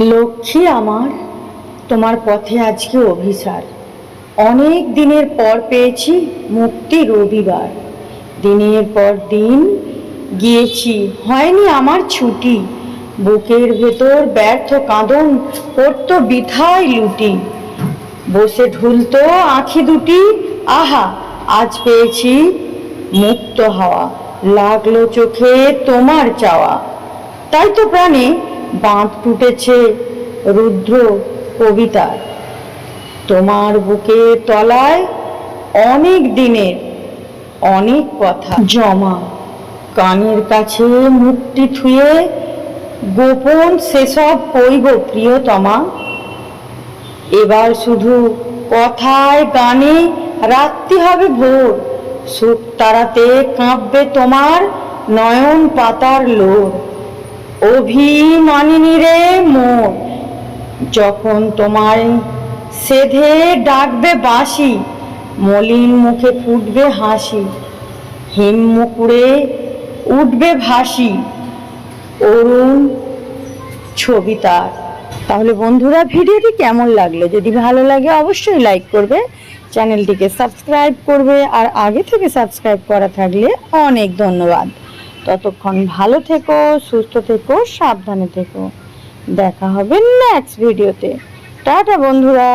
লক্ষ্মী আমার, তোমার পথে আজকে অভিসার। অনেক দিনের পর পেয়েছি মুক্তি রবিবার। দিনের পর দিন গিয়েছি, হয়নি আমার ছুটি। বুকের ভেতর ব্যর্থ কাঁদন, পড়তো বিথায় লুটি। বসে ঢুলতো আঁখি দুটি, আহা, আজ পেয়েছি মুক্ত হাওয়া। লাগল চোখে তোমার চাওয়া। তাই তো প্রাণে বাঁধ টুটেছে রুদ্র কবিতার। তোমার বুকে তলায় অনেক দিনের অনেক কথা জমা। কানের কাছে মুক্তি থুয়ে গোপন সেসব কইব প্রিয়তমা। এবার শুধু কথায় গানে রাত্রি হবে ভোর। সুখ তাড়াতে কাঁপবে তোমার নয়ন পাতার লোর। অভিমানিনী রে মোর, যখন তোমায় সেধে ডাকবে বাসি মলিন মুখে ফুটবে হাসি হিম মুকুড়ে উঠবে ভাসি। অরুণ ছবি তার। তাহলে বন্ধুরা, ভিডিওটি কেমন লাগল? যদি ভালো লাগে, অবশ্যই লাইক করবে, চ্যানেলটিকে সাবস্ক্রাইব করবে, আর আগে থেকে সাবস্ক্রাইব করা থাকলে অনেক ধন্যবাদ। ততক্ষণ ভালো থেকো সুস্থ থেকো সাবধানে থেকো। দেখা হবে নেক্সট ভিডিওতে টাটা বন্ধুরা।